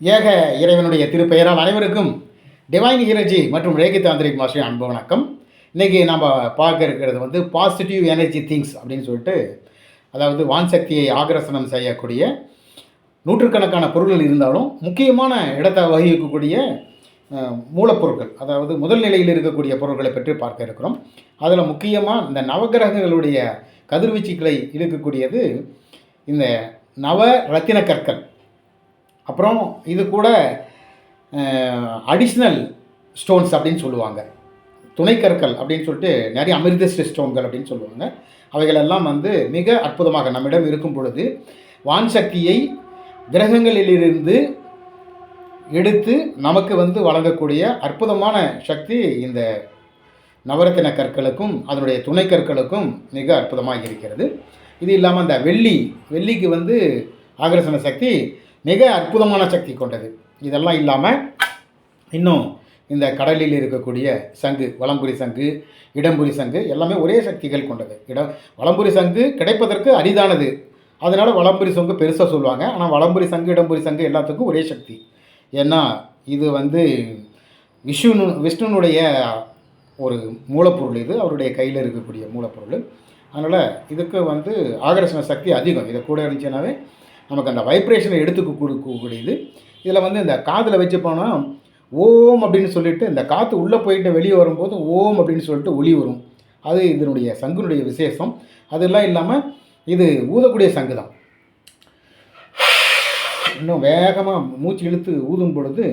ஏக இறைவனுடைய திருப்பெயரால் அனைவருக்கும் டிவைன் எனர்ஜி மற்றும் ரேகி தாந்திரிக் மாஸ்டர் அன்பு வணக்கம். இன்றைக்கி நம்ம பார்க்க இருக்கிறது வந்து பாசிட்டிவ் எனர்ஜி திங்ஸ் அப்படின்னு சொல்லிட்டு அதாவது வான் சக்தியை ஆகரசனம் செய்யக்கூடிய நூற்றுக்கணக்கான பொருள்கள் இருந்தாலும் முக்கியமான இடத்தை வகிக்கக்கூடிய மூலப்பொருட்கள் அதாவது முதல் நிலையில் இருக்கக்கூடிய பொருட்களை பற்றி பார்க்க இருக்கிறோம். அதில் முக்கியமாக இந்த நவகிரகங்களுடைய கதிர்வீச்சுக்களை இழுக்கக்கூடியது இந்த நவ ரத்தின கற்கள். அப்புறம் இது கூட அடிஷ்னல் ஸ்டோன்ஸ் அப்படின்னு சொல்லுவாங்க. துணைக்கற்கள் அப்படின்னு சொல்லிட்டு நிறைய அமிர்தஸ்ட் ஸ்டோன்கள் அப்படின்னு சொல்லுவாங்க. அவைகளெல்லாம் வந்து மிக அற்புதமாக நம்மிடம் இருக்கும் பொழுது வான் சக்தியை கிரகங்களிலிருந்து எடுத்து நமக்கு வந்து வழங்கக்கூடிய அற்புதமான சக்தி இந்த நவரத்தின கற்களுக்கும் அதனுடைய துணை கற்களுக்கும் மிக அற்புதமாக இருக்கிறது. இது இல்லாமல் அந்த வெள்ளி வெள்ளிக்கு வந்து ஆகர்ஷண சக்தி மிக அற்புதமான சக்தி கொண்டது. இதெல்லாம் இல்லாமல் இன்னும் இந்த கடலில் இருக்கக்கூடிய சங்கு வளம்புரி சங்கு இடம்புரி சங்கு எல்லாமே ஒரே சக்திகள் கொண்டது. இடம் வளம்புரி சங்கு கிடைப்பதற்கு அரிதானது. அதனால் வளம்புரி சங்கு பெருசாக சொல்லுவாங்க. ஆனால் வளம்புரி சங்கு இடம்புரி சங்கு எல்லாத்துக்கும் ஒரே சக்தி. ஏன்னா இது வந்து விஷ்ணு விஷ்ணுனுடைய ஒரு மூலப்பொருள் இது. அவருடைய கையில் இருக்கக்கூடிய மூலப்பொருள். அதனால் இதுக்கு வந்து ஆகர்ஷண சக்தி அதிகம். இதை கூட இருந்துச்சுனாவே நமக்கு அந்த வைப்ரேஷனை எடுத்து கொடுக்கக்கூடியது இதில் வந்து இந்த காதில் வச்சு போனால் ஓம் அப்படின்னு சொல்லிட்டு இந்த காற்று உள்ளே போயிட்டு வெளியே வரும்போது ஓம் அப்படின்னு சொல்லிட்டு ஒளி வரும். அது இதனுடைய சங்குனுடைய விசேஷம். அதெல்லாம் இல்லாமல் இது ஊதக்கூடிய சங்கு தான். இன்னும் வேகமாக மூச்சு இழுத்து ஊதும் பொழுது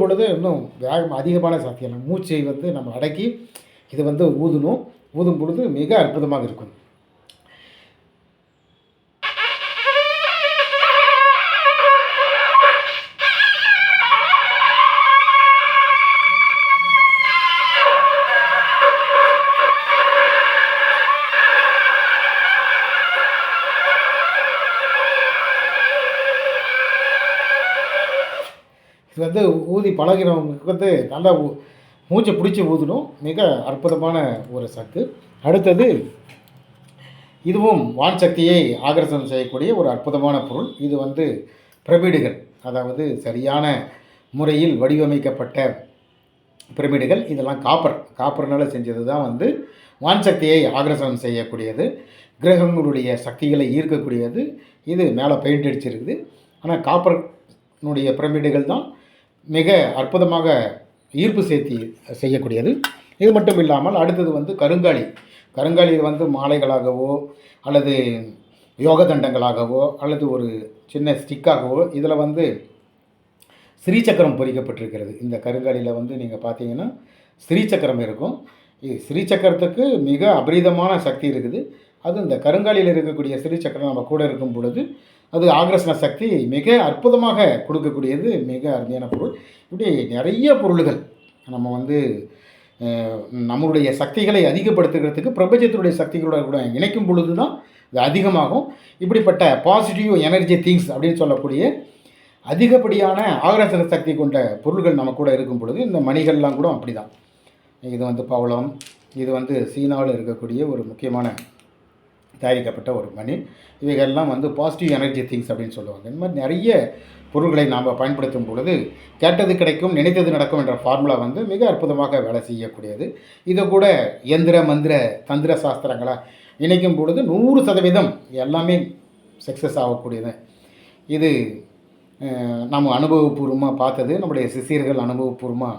ஊதும் பொழுது இன்னும் வேகம் அதிகமான சாத்தியம் மூச்சை வந்து நம்ம அடக்கி இது வந்து ஊதணும். ஊதும் பொழுது மிக அற்புதமாக இருக்கும். வந்து ஊதி பழகிறவங்களுக்கு வந்து நல்லா ஊ- மூச்சை பிடிச்சி ஊதணும். மிக அற்புதமான ஒரு சத்து. அடுத்தது இதுவும் வான் சக்தியை ஆகர்ஷணம் செய்யக்கூடிய ஒரு அற்புதமான பொருள். இது வந்து பிரமிடுகள். அதாவது சரியான முறையில் வடிவமைக்கப்பட்ட பிரமிடுகள். இதெல்லாம் காப்பர். காப்பர்னால செஞ்சது தான் வந்து வான் சக்தியை ஆகர்ஷணம் செய்யக்கூடியது. கிரகங்களுடைய சக்திகளை ஈர்க்கக்கூடியது. இது மேலே பெயிண்ட் அடிச்சிருக்குது. ஆனால் காப்பர்னுடைய பிரமிடுகள் தான் மிக அற்புதமாக ஈர்ப்பு சேர்த்தி செய்யக்கூடியது. இது மட்டும் இல்லாமல் அடுத்தது வந்து கருங்காலி. கருங்காலியில் வந்து மாலைகளாகவோ அல்லது யோக தண்டங்களாகவோ அல்லது ஒரு சின்ன ஸ்டிக்காகவோ இதில் வந்து ஸ்ரீசக்கரம் பொறிக்கப்பட்டிருக்கிறது. இந்த கருங்காலியில் வந்து நீங்கள் பார்த்தீங்கன்னா ஸ்ரீசக்கரம் இருக்கும். இது ஸ்ரீசக்கரத்துக்கு மிக அபரிதமான சக்தி இருக்குது. அது இந்த கருங்காலியில் இருக்கக்கூடிய ஸ்ரீசக்கரம் நம்ம கூட இருக்கும் பொழுது அது ஆக்ரஷண சக்தி மிக அற்புதமாக கொடுக்கக்கூடியது மிக அருமையான பொருள். இப்படி நிறைய பொருள்கள் நம்ம வந்து நம்மளுடைய சக்திகளை அதிகப்படுத்துகிறதுக்கு பிரபஞ்சத்தினுடைய சக்திகளோட கூட இணைக்கும் பொழுது தான் இது அதிகமாகும். இப்படிப்பட்ட பாசிட்டிவ் எனர்ஜி திங்ஸ் அப்படின்னு சொல்லக்கூடிய அதிகப்படியான ஆகரசன சக்தி கொண்ட பொருள்கள் நம்ம கூட இருக்கும் பொழுது இந்த மணிகள்லாம் கூட அப்படி தான் இது வந்து பவளம் இது வந்து சீனாவில் இருக்கக்கூடிய ஒரு முக்கியமான தயாரிக்கப்பட்ட ஒரு மணி இவைகள்லாம் வந்து பாசிட்டிவ் எனர்ஜி திங்ஸ் அப்படின்னு சொல்லுவாங்க. இந்த மாதிரி நிறைய பொருள்களை நாம் பயன்படுத்தும் பொழுது கேட்டது கிடைக்கும் நினைத்தது நடக்கும் என்ற ஃபார்முலா வந்து மிக அற்புதமாக வேலை செய்யக்கூடியது. இதை கூட எந்திர மந்திர தந்திர சாஸ்திரங்களை இணைக்கும் பொழுது நூறு சதவீதம் எல்லாமே சக்ஸஸ் ஆகக்கூடியது. இது நாம் அனுபவபூர்வமாக பார்த்தது நம்முடைய சிசியர்கள் அனுபவபூர்வமாக